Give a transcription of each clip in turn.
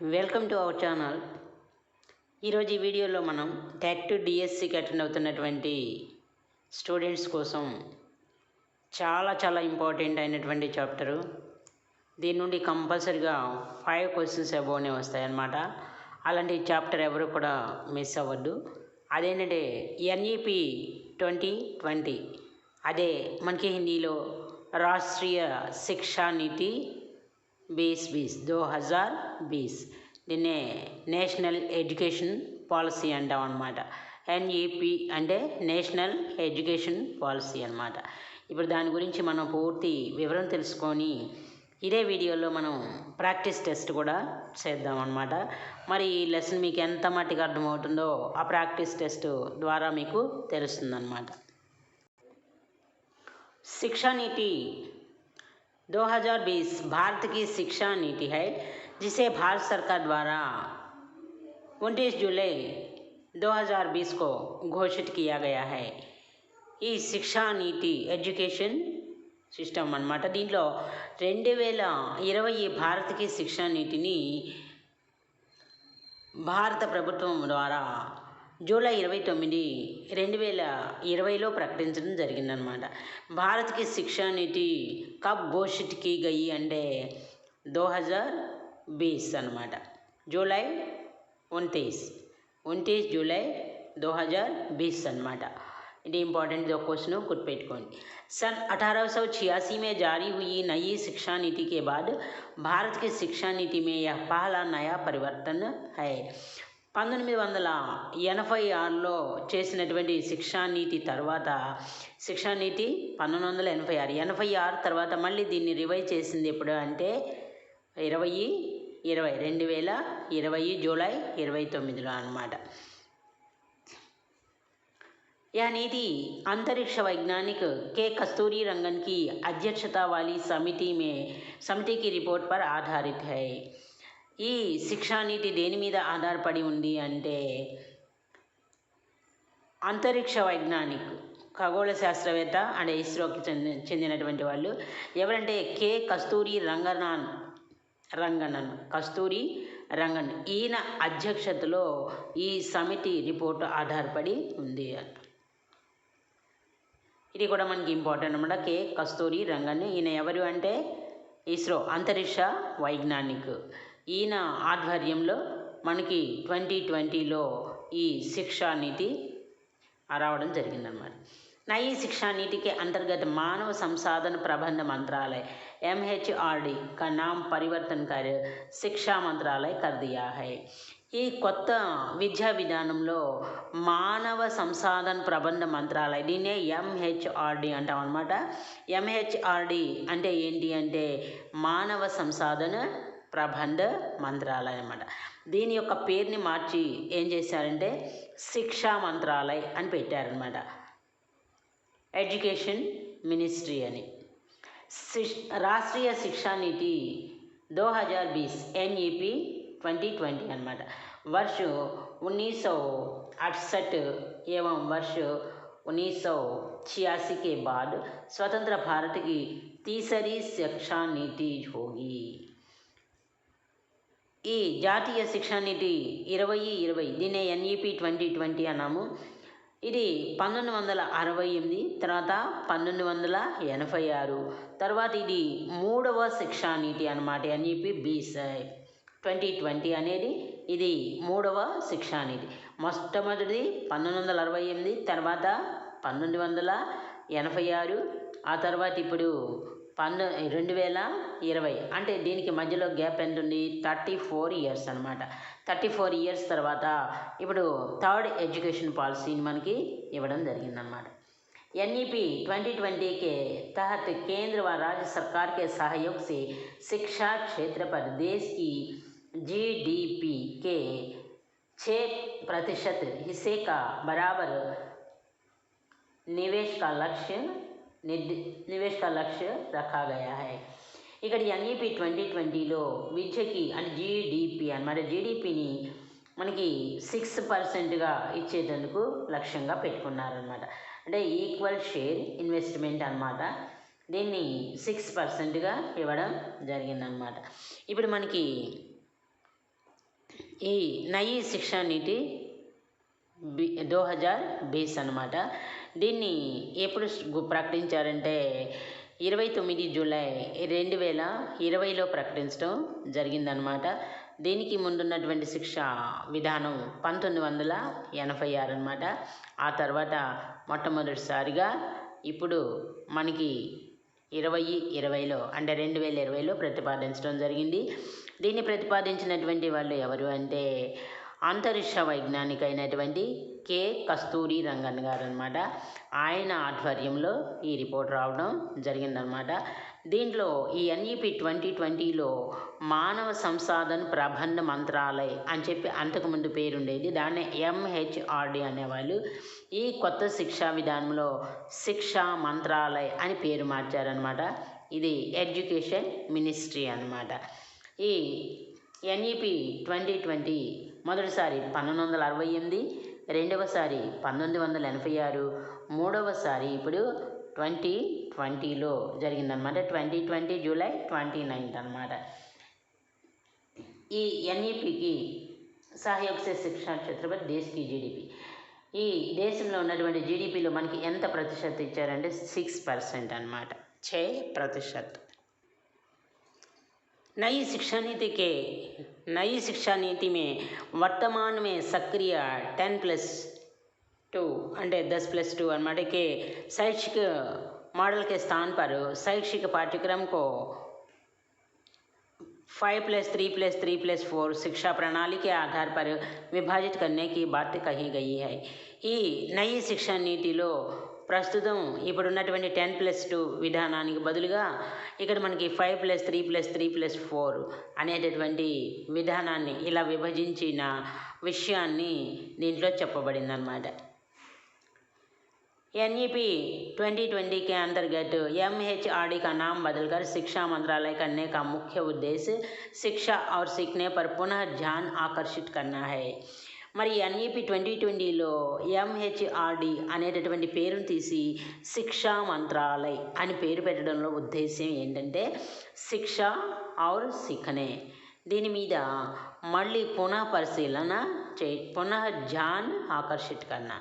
Welcome to our channel. ఈరోజు ఈ వీడియోలో మనం టెట్ టు డిఎస్సికి అటెండ్ అవుతున్నటువంటి స్టూడెంట్స్ కోసం చాలా చాలా ఇంపార్టెంట్ అయినటువంటి చాప్టరు. దీని నుండి కంపల్సరిగా ఫైవ్ క్వశ్చన్స్ అబోనే వస్తాయన్నమాట. అలాంటి చాప్టర్ ఎవరు కూడా మిస్ అవ్వద్దు. అదేంటంటే ఎన్ఈపి ట్వంటీ ట్వంటీ అదే మనకి హిందీలో రాష్ట్రీయ శిక్షా నీతి బీస్ బీస్ దో హజార్ బీస్ దీన్నే నేషనల్ ఎడ్యుకేషన్ పాలసీ అంటాం అనమాట ఎన్ఈపి అంటే నేషనల్ ఎడ్యుకేషన్ పాలసీ అన్నమాట ఇప్పుడు దాని గురించి మనం పూర్తి వివరం తెలుసుకొని ఇదే వీడియోలో మనం ప్రాక్టీస్ టెస్ట్ కూడా చేద్దాం అనమాట మరి ఈ లెసన్ మీకు ఎంత మట్టికి అర్థమవుతుందో ఆ ప్రాక్టీస్ టెస్ట్ ద్వారా మీకు తెలుస్తుందన్నమాట शिक्षा नीति 2020 भारत की शिक्षा नीति है जिसे भारत सरकार द्वारा 29 जुलाई 2020 को घोषित किया गया है ఈ శిక్షా నీతి ఎడ్యుకేషన్ సిస్టమ్ అన్నమాట దీంట్లో రెండు వేల ఇరవై భారత్కి శిక్షా నీతిని భారత ప్రభుత్వం ద్వారా जूल इरव तुम रेल इरव प्रकट जनम भारत की शिक्षा नीति कब घोषित की गई अंडे दो हज़ार बीस अन्ट जूल उन्तीस उन्तीस जूलाई दो हज़ार बीस अन्ट इधे इंपारटेंट क्वेश्चन गुर्पे सन अठारह सौ छियासी में जारी हुई नई शिक्षा नीति के बाद भारत की शिक्षा नीति में यह पहला नया परिवर्तन है పంతొమ్మిది వందల ఎనభై ఆరులో చేసినటువంటి శిక్షా నీతి తర్వాత శిక్షా నీతి పంతొమ్మిది వందల ఎనభై ఆరు ఎనభై ఆరు తర్వాత మళ్ళీ దీన్ని రివైజ్ చేసింది ఎప్పుడు అంటే ఇరవై ఇరవై రెండు వేల ఇరవై జూలై ఇరవై తొమ్మిదిలో అనమాట यह नीति अंतरिक्ष वैज्ञानिक के कस्तूरी रंगन की अध्यक्षता वाली समिति में समिति की रिपोर्ट पर आधारित है ఈ శిక్షా నీతి దేని మీద ఆధారపడి ఉంది అంటే అంతరిక్ష వైజ్ఞానిక్ ఖగోళ శాస్త్రవేత్త అండ్ ఇస్రోకి చెంది చెందినటువంటి వాళ్ళు. ఎవరంటే కె. కస్తూరి రంగనాన్ రంగనన్ కస్తూరి రంగన్. ఈయన అధ్యక్షతలో ఈ సమితి రిపోర్ట్ ఆధారపడి ఉంది ఇది కూడా మనకి ఇంపార్టెంట్ అనమాట కే. కస్తూరి రంగన్. ఈయన ఎవరు అంటే ఇస్రో అంతరిక్ష వైజ్ఞానిక్. ఈయన ఆధ్వర్యంలో మనకి ట్వంటీ ట్వంటీలో ఈ శిక్షా నీతి రావడం జరిగిందనమాట नई शिक्षा नीति के अंतर्गत मानव संसाधन प्रबंध मंत्रालय एम का नाम परिवर्तन कर शिक्षा मंत्रालय कर दिया है ఈ కొత్త విద్యా విధానంలో మానవ సంసాధన ప్రబంధ మంత్రాలయ దీన్నే ఎంహెచ్ఆర్డి అంటాం అనమాట ఎంహెచ్ఆర్డి అంటే ఏంటి అంటే మానవ సంసాధన ప్రబంధ మంత్రాలయం అన్నమాట దీని యొక్క పేరుని మార్చి ఏం చేశారంటే శిక్షా మంత్రాలయ్ అని పెట్టారనమాట ఎడ్యుకేషన్ మినిస్ట్రీ అని రాష్ట్రీయ శిక్షా నీతి दो हज़ार बीस N E P twenty twenty అనమాట वर्ष उन्नीस सौ अड़सठ एवं वर्ष उन्नीस सौ छियासी के बाद स्वतंत्र भारत की तीसरी शिक्षा नीति होगी ఈ జాతీయ శిక్షా నీతి ఇరవై ఇరవై దీన్నే ఎన్ఈపి ట్వంటీ ట్వంటీ అన్నాము. ఇది పంతొమ్మిది వందల అరవై ఎనిమిది తర్వాత పంతొమ్మిది వందల ఎనభై ఆరు తర్వాత ఇది మూడవ శిక్షా నీతి అనమాట ఎన్ఈపి బీసై ట్వంటీ ట్వంటీ అనేది ఇది మూడవ శిక్షా నీతి. మొట్టమొదటిది పంతొమ్మిది వందల అరవై ఎనిమిది తర్వాత పంతొమ్మిది వందల ఎనభై ఆరు ఆ తర్వాత ఇప్పుడు పంతొ రెండు వేల ఇరవై అంటే దీనికి మధ్యలో గ్యాప్ ఎంత ఉంది థర్టీ ఫోర్ ఇయర్స్ అనమాట థర్టీ ఫోర్ ఇయర్స్ తర్వాత ఇప్పుడు థర్డ్ ఎడ్యుకేషన్ పాలసీని మనకి ఇవ్వడం జరిగిందనమాట N E P twenty twenty के तहत केंद्र व राज्य सरकार के सहयोग से शिक्षा क्षेत्र पर देश की जीडीपी के छः प्रतिशत हिस्से का बराबर निवेश का लक्ष्य निवेश का लक्ष्य रखा गया है ఇక్కడ ఎన్ఈపి ట్వంటీ ట్వంటీలో విద్యకి అంటే జీడిపి అనమాట జీడిపిని మనకి సిక్స్ పర్సెంట్గా ఇచ్చేటందుకు లక్ష్యంగా పెట్టుకున్నారనమాట అంటే ఈక్వల్ షేర్ ఇన్వెస్ట్మెంట్ అనమాట దీన్ని సిక్స్ పర్సెంట్గా ఇవ్వడం జరిగిందనమాట ఇప్పుడు మనకి ఈ నయీ శిక్షా నీతి బి దో హజార్ బీస్ అనమాట దీన్ని ఎప్పుడు ప్రకటించారంటే ఇరవై తొమ్మిది జూలై రెండు వేల ఇరవైలో ప్రకటించడం జరిగిందనమాట దీనికి ముందున్నటువంటి శిక్ష విధానం పంతొమ్మిది వందల ఎనభై ఆరు అనమాట ఆ తర్వాత మొట్టమొదటిసారిగా ఇప్పుడు మనకి ఇరవై ఇరవైలో అంటే రెండు వేల ఇరవైలో ప్రతిపాదించడం జరిగింది. దీన్ని ప్రతిపాదించినటువంటి వాళ్ళు ఎవరు అంటే అంతరిక్ష వైజ్ఞానిక అయినటువంటి కె. కస్తూరి రంగన్ గారు అనమాట ఆయన ఆధ్వర్యంలో ఈ రిపోర్ట్ రావడం జరిగిందనమాట దీంట్లో ఈ ఎన్ఈపి ట్వంటీ ట్వంటీలో మానవ సంసాధన ప్రబంధ మంత్రాలయ్ అని చెప్పి అంతకుముందు పేరుండేది. దాన్ని ఎంహెచ్ఆర్డి అనేవాళ్ళు. ఈ కొత్త శిక్షా విధానంలో శిక్షా మంత్రాలయ్ అని పేరు మార్చారనమాట ఇది ఎడ్యుకేషన్ మినిస్ట్రీ అనమాట ఈ ఎన్ఈపి ట్వంటీ ట్వంటీ మొదటిసారి పంతొమ్మిది వందల అరవై ఎనిమిది రెండవసారి పంతొమ్మిది వందల ఎనభై ఆరు మూడవసారి ఇప్పుడు ట్వంటీ ట్వంటీలో జరిగిందనమాట twenty twenty July twenty ninth అనమాట ఈ ఎన్ఈపికి సహయోగ శిక్షణ క్షేత్రపతి దేశకి జీడిపి. ఈ దేశంలో ఉన్నటువంటి జీడిపిలో మనకి ఎంత ప్రతిశత ఇచ్చారంటే సిక్స్ పర్సెంట్ అనమాట చే ప్రతిశత్తు नई शिक्षा नीति के नई शिक्षा नीति में वर्तमान में सक्रिय टेन प्लस टू अंडे दस प्लस टू अनमाटे के शैक्षिक मॉडल के स्थान पर शैक्षिक पाठ्यक्रम को five plus three plus three plus four शिक्षा प्रणाली के आधार पर विभाजित करने की बात कही गई है ఈ నయీ శిక్షణ నీతిలో ప్రస్తుతం ఇప్పుడున్నటువంటి టెన్ ప్లస్ టూ విధానానికి బదులుగా ఇక్కడ మనకి five plus three plus three plus four అనేటటువంటి విధానాన్ని ఇలా విభజించిన విషయాన్ని దీంట్లో చెప్పబడిందన్నమాట एनईपी 2020 के अंतर्गत एमएचआरडी का नाम बदलकर शिक्षा मंत्रालय करने का मुख्य उद्देश्य शिक्षा और सीखने पर पुनः ध्यान आकर्षित करना है మరి ఎన్ఈపి ట్వంటీ ట్వంటీలో ఎంహెచ్ఆర్డి అనేటటువంటి పేరును తీసి శిక్షా మంత్రాలయ్ అని పేరు పెట్టడంలో ఉద్దేశ్యం ఏంటంటే శిక్ష ఆర్ సిఖనే దీని మీద మళ్ళీ పునః పరిశీలన చే పునః ధ్యాన్ ఆకర్షిట్ కన్నా.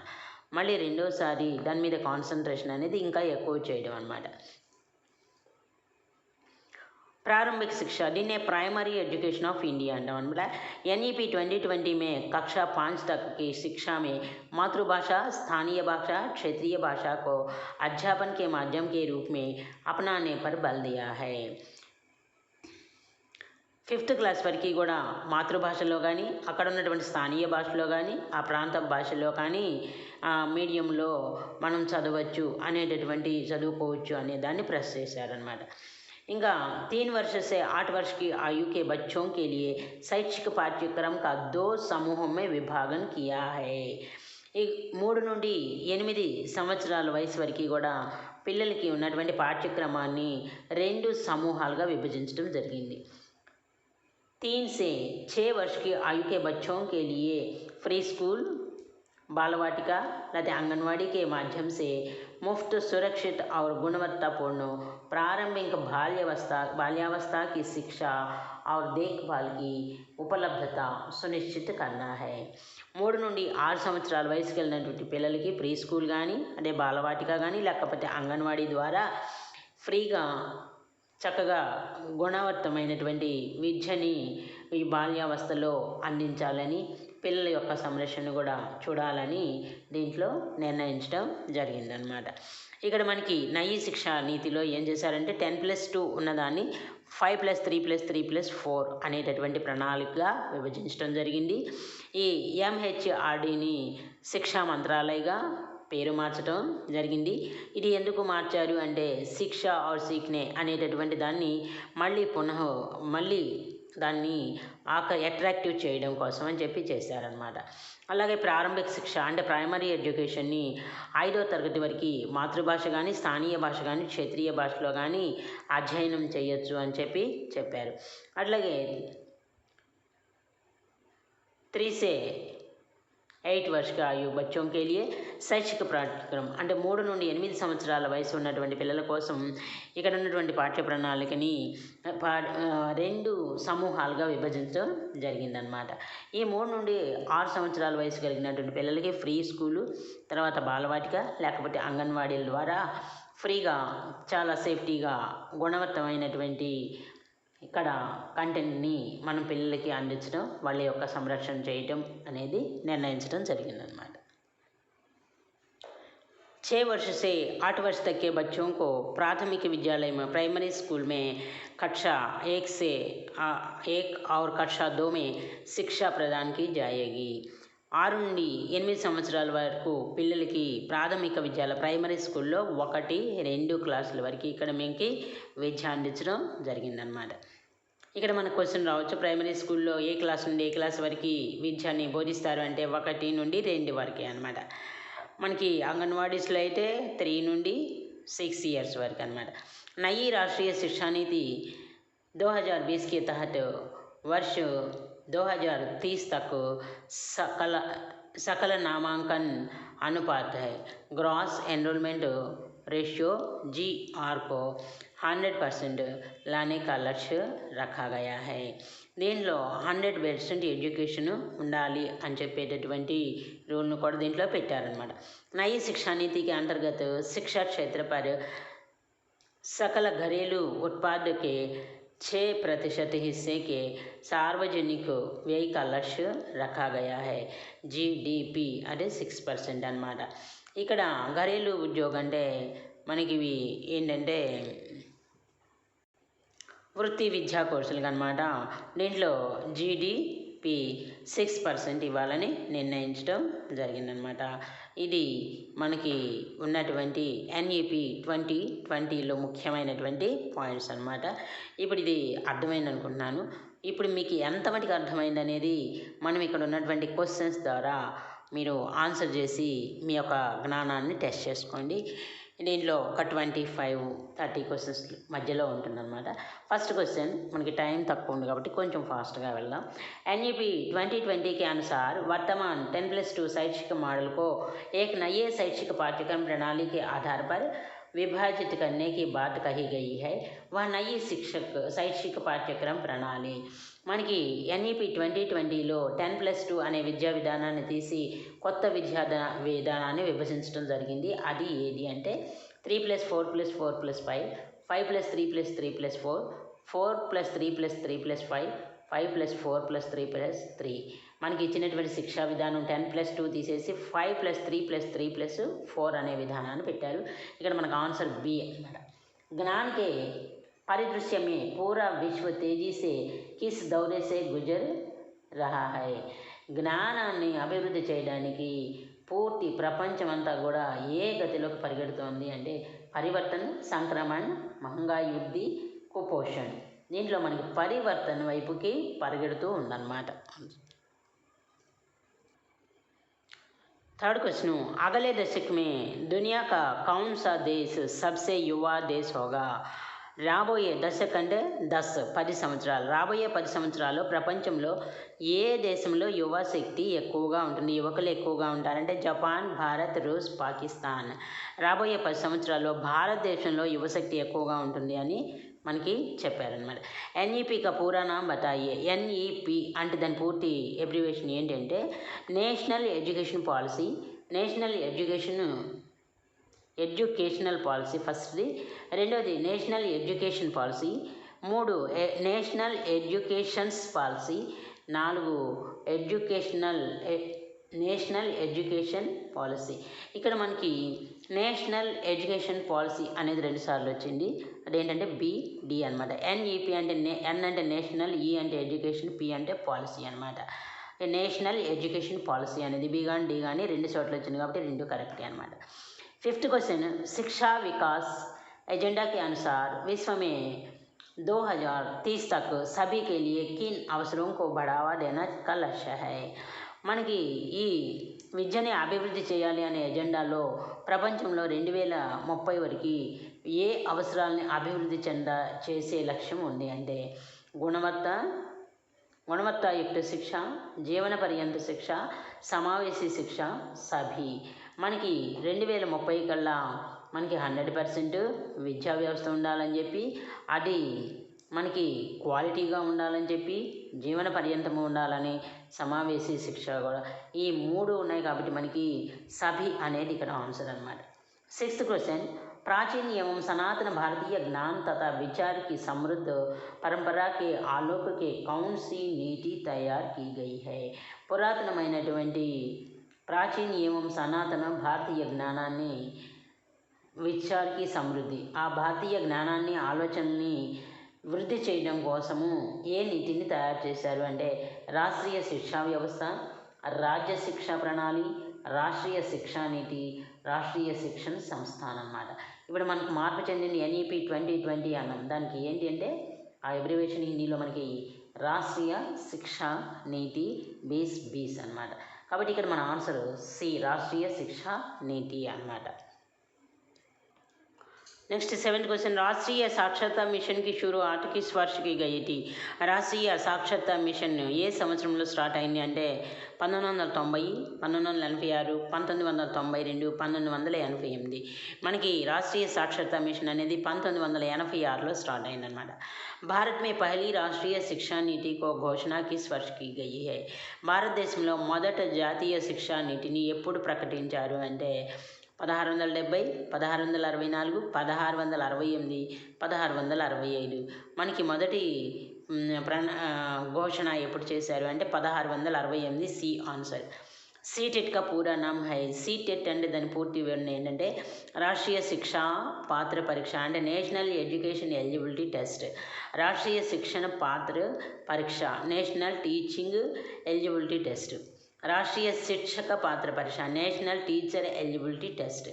మళ్ళీ రెండోసారి దాని మీద కాన్సన్ట్రేషన్ అనేది ఇంకా ఎక్కువ చేయడం అనమాట प्रारंभिक शिक्षा जिन्हें प्राइमरी एजुकेशन ऑफ इंडिया अंटाం అనమాట एनईपी 2020 में कक्षा पाँच तक की शिक्षा में मातृभाषा स्थानीय भाषा क्षेत्रीय भाषा को अध्यापन के माध्यम के रूप में अपनाने पर बल दिया है ఫిఫ్త్ క్లాస్ వరకు కూడా మాతృభాషలో కానీ అక్కడ ఉన్నటువంటి స్థానీయ భాషలో కానీ ఆ ప్రాంత భాషలో కానీ ఆ మీడియంలో మనం చదవచ్చు అనేటటువంటి చదువుకోవచ్చు అనే దాన్ని ప్రెస్ చేశారనమాట ఇంకా तीन वर्ष से आठ वर्ष की आयु के बच्चों के लिए शैक्षिक पाठ्यक्रम का दो समूहों में विभागन किया है ఈ మూడు నుండి ఎనిమిది సంవత్సరాల వయసు వరకు కూడా పిల్లలకి ఉన్నటువంటి పాఠ్యక్రమాన్ని రెండు సమూహాలుగా విభజించడం జరిగింది तीन से छः वर्ष की आयु के बच्चों के लिए फ्री स्कूल बालवाटिका तथा आंगनवाड़ी के माध्यम से मुफ्त सुरक्षित और गुणवत्तापूर्ण प्रारंभिक बाल्यावस्था बाल्यावस्था की शिक्षा और देखभाल की ఉపలబ్ధత సునిశ్చిత కన్నా హై మూడు నుండి ఆరు సంవత్సరాల వయసుకి వెళ్ళినటువంటి పిల్లలకి ప్రీ స్కూల్ కానీ అదే బాలవాటిక కానీ లేకపోతే అంగన్వాడీ ద్వారా ఫ్రీగా చక్కగా గుణవత్తమైనటువంటి విద్యని ఈ బాల్యావస్థలో అందించాలని పిల్లల యొక్క సంరక్షణ కూడా చూడాలని దీంట్లో నిర్ణయించడం జరిగిందనమాట. ఇక్కడ మనకి నయీ శిక్ష నీతిలో ఏం చేశారంటే టెన్ ప్లస్ టూ ఉన్నదాన్ని five plus three plus three plus four అనేటటువంటి ప్రణాళికగా విభజించడం జరిగింది. ఈ ఎంహెచ్ఆర్డీని శిక్షా మంత్రాలయగా పేరు మార్చడం జరిగింది. ఇది ఎందుకు మార్చారు అంటే శిక్ష ఆర్ సీక్నే అనేటటువంటి దాన్ని మళ్ళీ పునః మళ్ళీ దాన్ని ఆక అట్రాక్టివ్ చేయడం కోసం అని చెప్పి చేశారనమాట అలాగే ప్రారంభిక శిక్ష అంటే ప్రైమరీ ఎడ్యుకేషన్ని ఐదో తరగతి వరకు మాతృభాష కానీ స్థానీయ భాష కానీ క్షేత్రీయ భాషలో కానీ అధ్యయనం చేయొచ్చు అని చెప్పి చెప్పారు. అట్లాగే త్రీ సే ఎయిట్ వర్ష ఆయు బచ్చోం కేలియే శైక్షిక పాఠ్యక్రమం. అంటే మూడు నుండి ఎనిమిది సంవత్సరాల వయసు ఉన్నటువంటి పిల్లల కోసం ఇక్కడ ఉన్నటువంటి పాఠ్య ప్రణాళికని రెండు సమూహాలుగా విభజించడం జరిగిందనమాట ఈ మూడు నుండి ఆరు సంవత్సరాల వయసు కలిగినటువంటి పిల్లలకి ఫ్రీ స్కూలు తర్వాత బాలవాటిక లేకపోతే అంగన్వాడీల ద్వారా ఫ్రీగా చాలా సేఫ్టీగా గుణవత్తమైనటువంటి ఇక్కడ కంటెంట్ని మనం పిల్లలకి అందించడం వాళ్ళ యొక్క సంరక్షణ చేయటం అనేది నిర్ణయించడం జరిగిందనమాట छः वर्ष से आठ वर्ष तक के बच्चों को प्राथमिक विद्यालय में प्राइमरी स्कूल में कक्षा एक से आ, एक और कक्षा दो में शिक्षा प्रदान की जाएगी ఆరు నుండి ఎనిమిది సంవత్సరాల వరకు పిల్లలకి ప్రాథమిక విద్యాలయ ప్రైమరీ స్కూల్లో ఒకటి రెండు క్లాసుల వరకు ఇక్కడ మీకు విద్య అందించడం జరిగిందనమాట ఇక్కడ మనకు క్వశ్చన్ రావచ్చు ప్రైమరీ స్కూల్లో ఏ క్లాస్ నుండి ఏ క్లాస్ వరకు విద్యని బోధిస్తారు అంటే ఒకటి నుండి రెండు వరకే అనమాట మనకి అంగన్వాడీస్లో అయితే త్రీ నుండి సిక్స్ ఇయర్స్ వరకు అనమాట नई राष्ट्रीय शिक्षा नीति 2020 के तहत वर्ष दो हज़ार तीस तक सकल सकल नामांकन अनुपात ఎన్రోల్మెంట్ రేషియో एनरोलमेंट रेशियो जी హండ్రెడ్ పర్సెంట్ లానే కలర్స్ రఖాగయా హై దీనిలో హండ్రెడ్ పర్సెంట్ ఎడ్యుకేషన్ ఉండాలి అని చెప్పేటటువంటి రూల్ను కూడా దీంట్లో పెట్టారనమాట నయీ శిక్షా నీతికి అంతర్గత శిక్షా క్షేత్ర పరి సకల ఘరేలు ఉత్పాదకే छः प्रतिशत हिस्से के सार्वजनिक व्यय का लक्ष्य रखा गया है జీడిపి అంటే సిక్స్ పర్సెంట్ అనమాట ఇక్కడ ఘరేలు ఉద్యోగం అంటే మనకి ఇవి ఏంటంటే వృత్తి విద్యా కోర్సులు అనమాట దీంట్లో పి సిక్స్ పర్సెంట్ ఇవ్వాలని నిర్ణయించడం జరిగిందనమాట ఇది మనకి ఉన్నటువంటి ఎన్ఈపి ట్వంటీ ట్వంటీలో ముఖ్యమైనటువంటి పాయింట్స్ అనమాట ఇప్పుడు ఇది అర్థమైంది అనుకుంటున్నాను. ఇప్పుడు మీకు ఎంత మటుకు అర్థమైంది అనేది మనం ఇక్కడ ఉన్నటువంటి క్వశ్చన్స్ ద్వారా మీరు ఆన్సర్ చేసి మీ యొక్క జ్ఞానాన్ని టెస్ట్ చేసుకోండి. దీనిలో ఒక ట్వంటీ ఫైవ్ థర్టీ క్వశ్చన్స్ మధ్యలో ఉంటుంది ఉంటుందన్నమాట. ఫస్ట్ క్వశ్చన్ మనకి టైం తక్కువ ఉంది కాబట్టి కొంచెం ఫాస్ట్గా వెళ్దాం. ఎన్ఈపి ట్వంటీ ట్వంటీకి అనుసార్ వర్తమాన్ టెన్ ప్లస్ టూ శైక్షిక మోడల్కో ఏక నయే శైక్షిక పాఠ్యక్రమ ప్రణాళికకి ఆధారపడి విభాజిత కన్నేకి బాత్ కహి గయి హై వ నయీ శిక్షక్ శైక్షిక పాఠ్యక్రమ ప్రణాళి. మనకి ఎన్ఈపి ట్వంటీ ట్వంటీలో టెన్ ప్లస్ టూ అనే విద్యా విధానాన్ని తీసి కొత్త విద్యా విధానాన్ని విభజించడం జరిగింది. అది ఏది అంటే three plus four plus four plus five five plus three plus three plus four four plus three plus three plus five five plus four plus three plus three మనకి ఇచ్చినటువంటి శిక్షా విధానం టెన్ ప్లస్ టూ తీసేసి five plus three plus three plus four అనే విధానాన్ని పెట్టారు. ఇక్కడ మనకు ఆన్సర్ బి అనమాట జ్ఞాన్కే परिदृश्य में पूरा विश्व तेजी से किस दौरे से गुजर रहा है జ్ఞానాన్ని అభివృద్ధి చేయడానికి పూర్తి ప్రపంచమంతా కూడా ఏ గతిలోకి పరిగెడుతోంది అంటే పరివర్తన సంక్రమణ మహంగాయి వృద్ధి కుపోషణ్ దీంట్లో మనకి పరివర్తన వైపుకి పరిగెడుతూ ఉందన్నమాట थर्ड क्वेश्चन अगले दशक में दुनिया का कौन सा देश सबसे युवा देश होगा రాబోయే దశ కంటే దశ పది సంవత్సరాలు. రాబోయే పది సంవత్సరాలు ప్రపంచంలో ఏ దేశంలో యువ శక్తి ఎక్కువగా ఉంటుంది యువకులు ఎక్కువగా ఉంటారంటే జపాన్ భారత్ రూస్ పాకిస్తాన్. రాబోయే పది సంవత్సరాల్లో భారతదేశంలో యువశక్తి ఎక్కువగా ఉంటుంది అని మనకి చెప్పారనమాట ఎన్ఈపి కా పూరా నామ్ ఎన్ఈపి అంటే దాని పూర్తి ఎబ్రివేషన్ ఏంటంటే national education policy. National education educational policy ఫస్ట్ది. రెండోది నేషనల్ ఎడ్యుకేషన్ పాలసీ. మూడు నేషనల్ ఎడ్యుకేషన్స్ పాలసీ. నాలుగు ఎడ్యుకేషనల్ నేషనల్ ఎడ్యుకేషన్ పాలసీ. ఇక్కడ మనకి నేషనల్ ఎడ్యుకేషన్ పాలసీ అనేది రెండుసార్లు వచ్చింది. అదేంటంటే బిడి అనమాట ఎన్ఈపి అంటే నే ఎన్ అంటే నేషనల్ ఈ అంటే ఎడ్యుకేషన్ పి అంటే పాలసీ అనమాట నేషనల్ ఎడ్యుకేషన్ పాలసీ అనేది బి కానీ డి కానీ రెండు చోట్ల వచ్చింది కాబట్టి రెండు కరెక్టే అనమాట फिफ्थ क्वेश्चन शिक्षा विकास एजेंडा के अनुसार विश्व में 2030 तक सभी के लिए किन अवसरों को बढ़ावा देना का लक्ष्य है మనకి ఈ విద్యని అభివృద్ధి చేయాలి అనే ఎజెండాలో ప్రపంచంలో రెండు వేల ముప్పై వరకు ఏ అవసరాలని అభివృద్ధి చెంద చేసే లక్ష్యం ఉంది అంటే గుణవత్త గుణవత్తాయుక్త శిక్ష జీవనపర్యంత శిక్ష సమావేశీ శిక్ష సభి. మనకి రెండు వేల ముప్పై కల్లా మనకి హండ్రెడ్ పర్సెంట్ విద్యా వ్యవస్థ ఉండాలని చెప్పి అది మనకి క్వాలిటీగా ఉండాలని చెప్పి జీవన పర్యంతము ఉండాలని సమావేశీ శిక్ష కూడా. ఈ మూడు ఉన్నాయి కాబట్టి మనకి సభి అనేది ఇక్కడ ఆన్సర్ అనమాట సిక్స్త్ క్వశ్చన్. प्राचीन एवं सनातन भारतीय ज्ञान तथा विचार की समृद्ध परंपरा के आलोक के कौन सी नीति तैयार की गई है పురాతనమైనటువంటి ప్రాచీన ఏవం సనాతన భారతీయ జ్ఞానాన్ని విచార్కి సమృద్ధి ఆ భారతీయ జ్ఞానాన్ని ఆలోచనల్ని వృద్ధి చేయడం కోసము ఏ నీతిని తయారు చేశారు అంటే రాష్ట్రీయ శిక్షా వ్యవస్థ రాజ్య శిక్షా ప్రణాళి రాష్ట్రీయ శిక్షా నీతి రాష్ట్రీయ శిక్షణ సంస్థ అనమాట ఇప్పుడు మనకు మార్పు చెందింది ఎన్ఈపి ట్వంటీ ట్వంటీ అన్నాం. దానికి ఏంటి అంటే ఆ ఎబ్రివేషన్ హిందీలో మనకి రాష్ట్రీయ శిక్షా నీతి బీస్ బీస్ అన్నమాట. కాబట్టి ఇక్కడ మన ఆన్సర్ సి రాష్ట్రీయ శిక్షా నీతి అన్నమాట. नेक्स्ट सेवेंथ क्वेश्चन राष्ट्रीय साक्षरता मिशन की शुरुआत किस वर्ष की गई थी రాష్ట్రీయ సాక్షరతా మిషన్ ఏ సంవత్సరంలో స్టార్ట్ అయింది అంటే పంతొమ్మిది వందల తొంభై పంతొమ్మిది వందల ఎనభై ఆరు పంతొమ్మిది వందల తొంభై రెండు పంతొమ్మిది వందల ఎనభై ఎనిమిది మనకి రాష్ట్రీయ సాక్షరతా మిషన్ అనేది పంతొమ్మిది వందల ఎనభై ఆరులో స్టార్ట్ అయిందనమాట భారత్ మే పహలీ రాష్ట్రీయ శిక్షా నీతి కో ఘోషణ కిస్ వర్ష్ కి గయి హై భారతదేశంలో మొదట జాతీయ శిక్షా నీతిని ఎప్పుడు ప్రకటించారు అంటే పదహారు వందల డెబ్బై పదహారు వందల అరవై నాలుగు పదహారు వందల అరవై ఎనిమిది పదహారు వందల అరవై ఐదు మనకి మొదటి ప్రణ ఘోషణ ఎప్పుడు చేశారు అంటే పదహారు వందల అరవై ఎనిమిది సి ఆన్సర్. సీటెట్గా పూరా నామ్ హై. సీటెట్ అంటే దాని పూర్తి వివరణ ఏంటంటే రాష్ట్రీయ శిక్షా పాత్ర పరీక్ష అంటే నేషనల్ ఎడ్యుకేషన్ ఎలిజిబిలిటీ టెస్ట్. రాష్ట్రీయ శిక్షణ పాత్ర పరీక్ష నేషనల్ టీచింగ్ ఎలిజిబిలిటీ టెస్ట్. రాష్ట్రీయ శిక్షక పాత్ర పరీక్ష నేషనల్ టీచర్ ఎలిజిబిలిటీ టెస్ట్.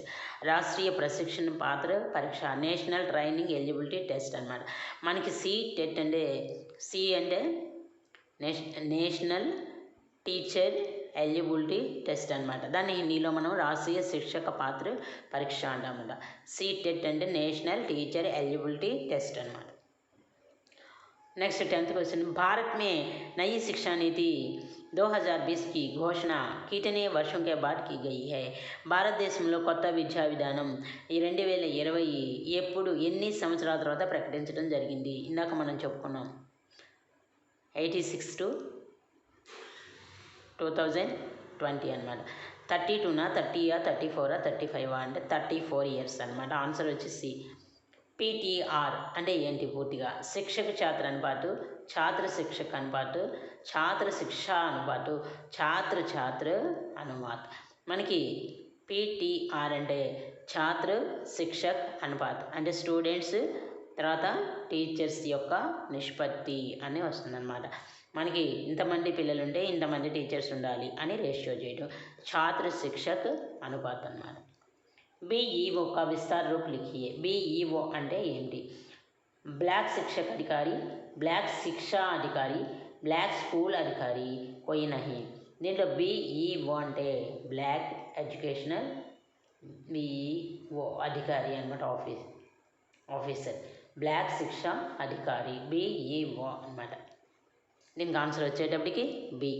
రాష్ట్రీయ ప్రశిక్షణ పాత్ర పరీక్ష నేషనల్ ట్రైనింగ్ ఎలిజిబిలిటీ టెస్ట్ అన్నమాట. మనకి సి టెట్ అంటే సి అంటే నేషనల్ టీచర్ ఎలిజిబిలిటీ టెస్ట్ అనమాట దాన్ని హిందీలో మనం రాష్ట్రీయ శిక్షక పాత్ర పరీక్ష అంటామన్నమాట సి టెట్ అంటే నేషనల్ టీచర్ ఎలిజిబిలిటీ టెస్ట్ అనమాట नेक्स्ट टेंथ क्वेश्चन भारत में नई शिक्षा नीति 2020 की घोषणा कितने वर्षों के बाद की गई है భారతదేశంలో కొత్త విద్యా విధానం ఈ రెండు వేల ఇరవై ఎప్పుడు ఎన్ని సంవత్సరాల తర్వాత ప్రకటించడం జరిగింది ఇందాక మనం చెప్పుకున్నాం eighty six to two thousand twenty అనమాట థర్టీ టూనా థర్టీయా థర్టీ ఫోరా థర్టీ ఫైవా అంటే థర్టీ ఫోర్ ఇయర్స్ అనమాట ఆన్సర్ వచ్చేసి పీటీఆర్ అంటే ఏంటి పూర్తిగా? శిక్షక ఛాత్ర అనుపాటు ఛాత్ర శిక్షక అనుపాటు ఛాత్ర శిక్ష అనుపాటు ఛాత్ర ఛాత్ర అనుమాత్ మనకి పీటీఆర్ అంటే ఛాత్ర శిక్షక్ అనుపాత్ అంటే స్టూడెంట్స్ తర్వాత టీచర్స్ యొక్క నిష్పత్తి అని వస్తుందన్నమాట. మనకి ఇంతమంది పిల్లలు ఉంటే ఇంతమంది టీచర్స్ ఉండాలి అని రేషియో చేయడం ఛాత్ర శిక్షక్ అనుపాత్ అన్నమాట. బీఈఓ కా విస్తార రూప్ లిఖియే. బిఈఓ అంటే ఏంటి? బ్లాక్ శిక్షక అధికారి బ్లాక్ శిక్షా అధికారి బ్లాక్ స్కూల్ అధికారి కోయి దీంట్లో బీఈఓ అంటే బ్లాక్ ఎడ్యుకేషనల్ బీఈఓ అధికారి అనమాట ఆఫీస్ ఆఫీసర్. బ్లాక్ శిక్ష అధికారి బిఈఓ అనమాట దీనికి ఆన్సర్ వచ్చేటప్పటికి బి.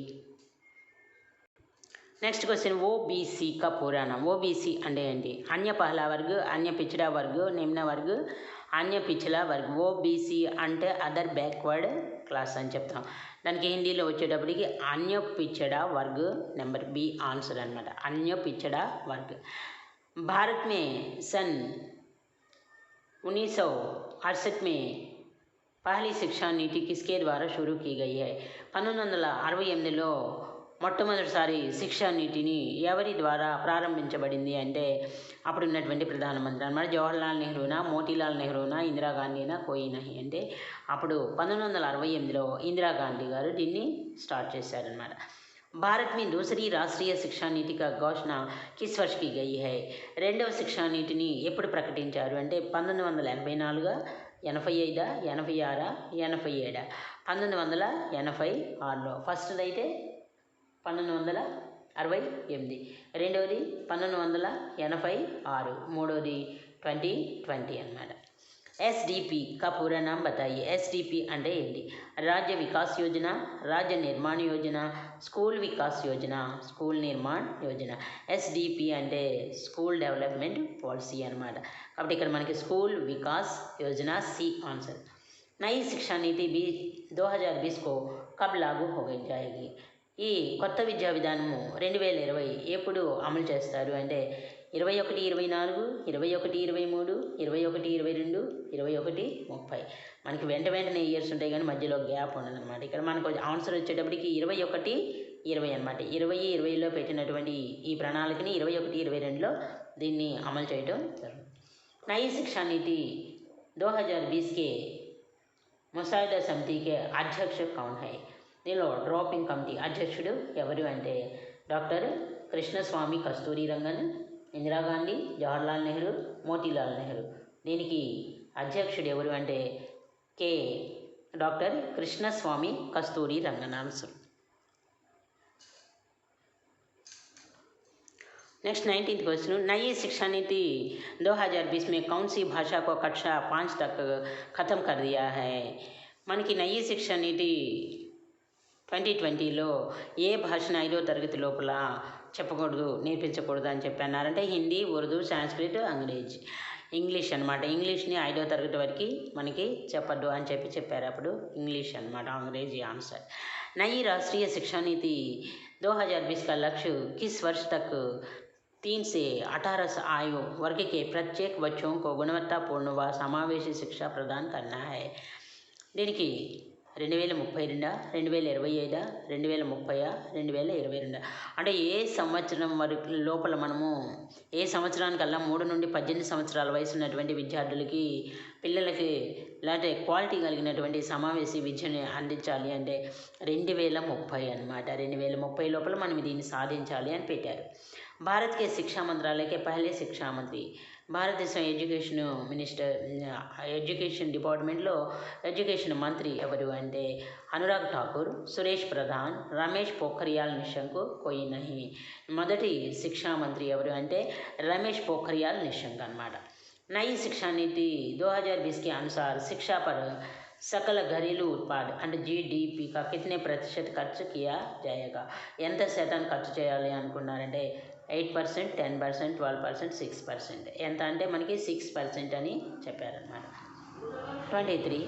నెక్స్ట్ క్వశ్చన్ ఓబీసీ క పురాణం ఓబీసీ అంటే ఏంటి? అన్య పహల వర్గ్ అన్య పిచ్చడా వర్గ్ నిమ్న వర్గ్ అన్య పిచ్చలా వర్గ్. ఓబీసీ అంటే అదర్ బ్యాక్వర్డ్ క్లాస్ అని చెప్తాం దానికి హిందీలో వచ్చేటప్పటికి అన్య పిచ్చడా వర్గ్ నెంబర్ బి ఆన్సర్ అనమాట అన్య పిచ్చడా వర్గ్. మే సన్ सन उन्नीस మే పహలీ శిక్షా నీతి కిస్కే ద్వారా షురూ కీ గయి పంతొమ్మిది వందల అరవై ఎనిమిదిలో మొట్టమొదటిసారి శిక్షా నీటిని ఎవరి ద్వారా ప్రారంభించబడింది అంటే అప్పుడు ఉన్నటువంటి ప్రధానమంత్రి అనమాట జవహర్లాల్ నెహ్రూనా మోతీలాల్ నెహ్రూనా ఇందిరాగాంధీనా కోయినహి అంటే అప్పుడు పంతొమ్మిది వందల అరవై ఎనిమిదిలో ఇందిరాగాంధీ గారు దీన్ని స్టార్ట్ చేశారనమాట భారత్ మీ దూసరీ రాష్ట్రీయ శిక్షా నీతి ఘోషణ కిస్ వర్ష్ హై. రెండవ శిక్షా నీతిని ఎప్పుడు ప్రకటించారు అంటే పంతొమ్మిది వందల ఎనభై నాలుగా ఎనభై ఐదా ఎనభై ఆరా ఎనభై ఏడా పంతొమ్మిది వందల ఎనభై ఆరులో. ఫస్ట్ది అయితే పన్నెండు వందల అరవై ఎనిమిది. రెండవది పన్నెండు వందల ఎనభై ఆరు. మూడవది ట్వంటీ ట్వంటీ అనమాట ఎస్డిపి కా పూరాణం బతాయి ఎస్డిపి అంటే ఏంటి? రాజ్య Vikas Yojana Rajya Nirman Yojana school Vikas Yojana school Nirman Yojana. SDP అంటే స్కూల్ డెవలప్మెంట్ పాలసీ అనమాట కాబట్టి ఇక్కడ మనకి school Vikas Yojana C answer. నై శిక్షా నీతి బి దో హజార్ బీస్కో కబ్ లాగు हो జాయేగి. ఈ కొత్త విద్యా విధానము రెండు వేల ఇరవై ఎప్పుడు అమలు చేస్తారు అంటే ఇరవై ఒకటి ఇరవై నాలుగు ఇరవై ఒకటి ఇరవై మూడు ఇరవై ఒకటి ఇరవై రెండు ఇరవై ఒకటి ముప్పై. మనకి వెంట వెంటనే ఇయర్స్ ఉంటాయి కానీ మధ్యలో గ్యాప్ ఉండదన్నమాట. ఇక్కడ మనకు ఆన్సర్ వచ్చేటప్పటికి ఇరవై ఒకటి ఇరవై అనమాట ఇరవై ఇరవైలో పెట్టినటువంటి ఈ ప్రణాళికని ఇరవై ఒకటి ఇరవై రెండులో దీన్ని అమలు చేయడం జరుగుతుంది. నై శిక్షా నీతి దో హజార్ బీస్కే ముసాయిదా मुशाह అధ్యక్ష కౌన్ హై. హై దీనిలో డ్రాపింగ్ కమిటీ అధ్యక్షుడు ఎవరు అంటే డాక్టర్ కృష్ణస్వామి కస్తూరి రంగన్ ఇందిరాగాంధీ జవహర్లాల్ నెహ్రూ మోతీలాల్ నెహ్రూ దీనికి అధ్యక్షుడు ఎవరు అంటే కే doctor Krishnaswamy Kasturi Rangan answer next nineteen question नई शिक्षा नीति 2020 में कौन सी भाषा को कक्षा पाँच तक ख़त्म कर दिया है మనకి నయ్యి శిక్ష నీతి ట్వంటీ ట్వంటీలో ఏ భాషను ఐదో తరగతి లోపల చెప్పకూడదు నేర్పించకూడదు అని చెప్పి అన్నారంటే హిందీ ఉర్దూ సాంస్క్రిట్ అంగ్రేజీ ఇంగ్లీష్ అనమాట ఇంగ్లీష్ని ఐదో తరగతి వరకు మనకి చెప్పద్దు అని చెప్పి చెప్పారు అప్పుడు ఇంగ్లీష్ అనమాట అంగ్రేజీ ఆన్సర్ नई राष्ट्रीय शिक्षा नीति 2020 का लक्ष्य किस वर्ष तक तीन से अठारह आयु वर्ग के प्रत्येक बच्चों को गुणवत्तापूर्ण व समावेशी शिक्षा प्रदान करना है దీనికి రెండు వేల ముప్పై రెండా? రెండు వేల ఇరవై ఐదా? రెండు వేల ముప్పైయా? రెండు వేల ఇరవై రెండా? అంటే ఏ సంవత్సరం వరకు లోపల మనము ఏ సంవత్సరానికల్లా మూడు నుండి పద్దెనిమిది సంవత్సరాల వయసు ఉన్నటువంటి విద్యార్థులకి పిల్లలకి లేకపోతే క్వాలిటీ కలిగినటువంటి సమావేశ విద్యను అందించాలి అంటే రెండు వేల ముప్పై అనమాట రెండు వేల ముప్పై లోపల మనం దీన్ని సాధించాలి అని పెట్టారు. భారత్ के शिक्षा मंत्रालय के पहले शिक्षा मंत्री భారతదేశం ఎడ్యుకేషన్ మినిస్టర్ ఎడ్యుకేషన్ డిపార్ట్మెంట్లో ఎడ్యుకేషన్ మంత్రి ఎవరు అంటే అనురాగ్ ఠాకూర్ సురేష్ ప్రధాన్ రమేష్ పోఖ్రియాల్ నిశంక్ కోయి నహి మొదటి శిక్షా మంత్రి ఎవరు అంటే రమేష్ పోఖ్రియాల్ నిశంక్ అనమాట नई शिक्षा नीति 2020 के अनुसार शिक्षा पर सकल घरेलू उत्पाद అంటే జీడిపి का कितने प्रतिशत ఖర్చు किया जाएगा ఎంత శాతం ఖర్చు చేయాలి అనుకున్నారంటే eight percent ten percent twelve percent six percent ఎంత అంటే మనకి సిక్స్ పర్సెంట్ అని చెప్పారనమాట ट्वेंटी थ्री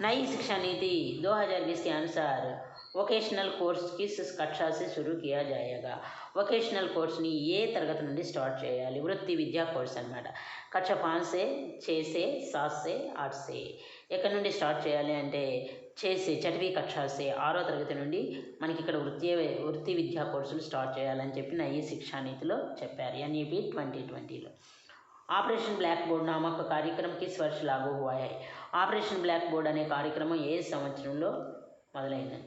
नई शिक्षा नीति 2020 के अनुसार వొకేషనల్ కోర్స్కి కక్షాసి कक्षा జాయగా. వొకేషనల్ కోర్స్ని ఏ తరగతి నుండి స్టార్ట్ చేయాలి? వృత్తి విద్యా కోర్స్ అనమాట కక్ష పాన్సే చేసే సాసే ఆర్ట్సే. ఎక్కడి నుండి స్టార్ట్ చేయాలి అంటే చేసి చటివీ కక్షాసే ఆరో తరగతి నుండి మనకి ఇక్కడ వృత్తి వృత్తి విద్యా కోర్సులు స్టార్ట్ చేయాలని చెప్పిన ఈ శిక్షా నీతిలో చెప్పారు. ఎన్ఈపి ట్వంటీ ట్వంటీలో. ఆపరేషన్ బ్లాక్ బోర్డ్ నామక కార్యక్రమం కిస్ వర్ష లాగు హువా ఆపరేషన్ బ్లాక్ బోర్డ్ అనే కార్యక్రమం ఏ సంవత్సరంలో మొదలైంది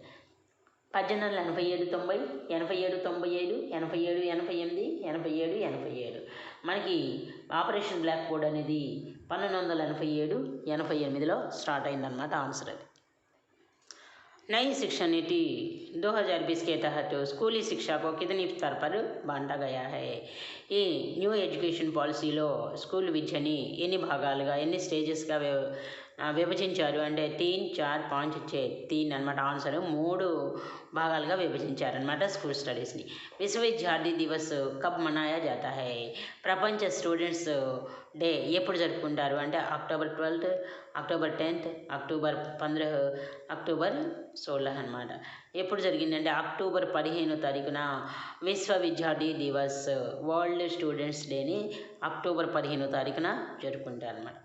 పద్దెనిమిది వందల ఎనభై ఏడు తొంభై ఎనభై ఏడు తొంభై ఐదు ఎనభై ఏడు ఎనభై ఎనిమిది ఎనభై ఏడు ఎనభై ఏడు మనకి ఆపరేషన్ బ్లాక్ బోర్డ్ అనేది పంతొమ్మిది వందల ఎనభై ఏడు ఎనభై ఎనిమిదిలో స్టార్ట్ అయిందన్నమాట ఆన్సర్ అది नई शिक्षा नीति 2020 के तहत स्कूली शिक्षा को कितनी स्तर पर बांटा गया है ఈ న్యూ ఎడ్యుకేషన్ పాలసీలో స్కూల్ విద్యని ఎన్ని భాగాలుగా ఎన్ని స్టేజెస్గా వి విభజించారు. అంటే తీన్ చార్ పాంచ్ చే తీన్ అనమాట ఆన్సర్ మూడు భాగాలుగా విభజించారనమాట స్కూల్ స్టడీస్ని విశ్వవిద్యార్థి దివస్ కబ్ మనాయా జాతా హై? ప్రపంచ స్టూడెంట్స్ డే ఎప్పుడు జరుపుకుంటారు? అంటే October twelfth October tenth October పంద్రహ October సోలహ్ అనమాట ఎప్పుడు జరిగిందంటే అక్టోబర్ పదిహేనో తారీఖున విశ్వ విద్యార్థి దివస్ వరల్డ్ స్టూడెంట్స్ డేని అక్టోబర్ పదిహేనో తారీఖున జరుపుకుంటారు అనమాట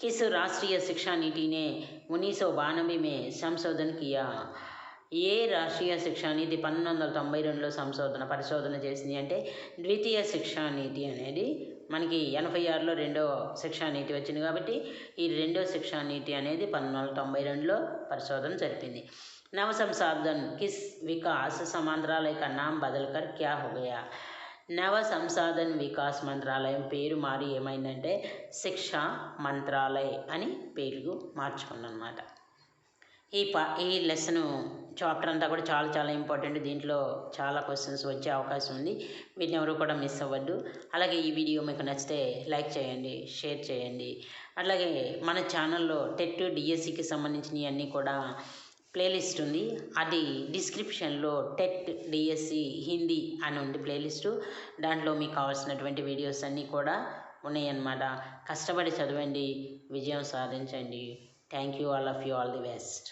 किस राष्ट्रीय शिक्षा नीति ने उन्नीस सौ बानवे में संशोधन किया ఏ రాష్ట్రీయ శిక్షా నీతి పంతొమ్మిది వందల తొంభై రెండులో సంశోధన పరిశోధన చేసింది అంటే ద్వితీయ శిక్షా నీతి అనేది మనకి ఎనభై ఆరులో రెండో శిక్షా నీతి వచ్చింది కాబట్టి ఈ రెండో శిక్షా నీతి అనేది పంతొమ్మిది వందల తొంభై రెండులో పరిశోధన జరిపింది నవ సంసాధన్ కిస్ వికాస్ సమాంతరాలయ का नाम बदलकर क्या हो गया నవ సంసాధన్ వికాస్ మంత్రాలయం పేరు మారి ఏమైందంటే శిక్షా మంత్రాలయ్ అని పేరు మార్చుకుందనమాట ఈ పా ఈ లెసన్ చాప్టర్ అంతా కూడా చాలా చాలా ఇంపార్టెంట్. దీంట్లో చాలా క్వశ్చన్స్ వచ్చే అవకాశం ఉంది. వీటిని ఎవరు కూడా మిస్ అవ్వద్దు. అలాగే ఈ వీడియో మీకు నచ్చితే లైక్ చేయండి షేర్ చేయండి. అలాగే మన ఛానల్లో టెట్ డిఎస్సికి సంబంధించినవి అన్నీ కూడా ప్లేలిస్ట్ ఉంది. అది డిస్క్రిప్షన్లో టెట్ డిఎస్సి హిందీ అని ఉంది ప్లేలిస్టు. దాంట్లో మీకు కావాల్సినటువంటి వీడియోస్ అన్నీ కూడా ఉన్నాయన్నమాట. కష్టపడి చదవండి విజయం సాధించండి. Thank you all of you all the best.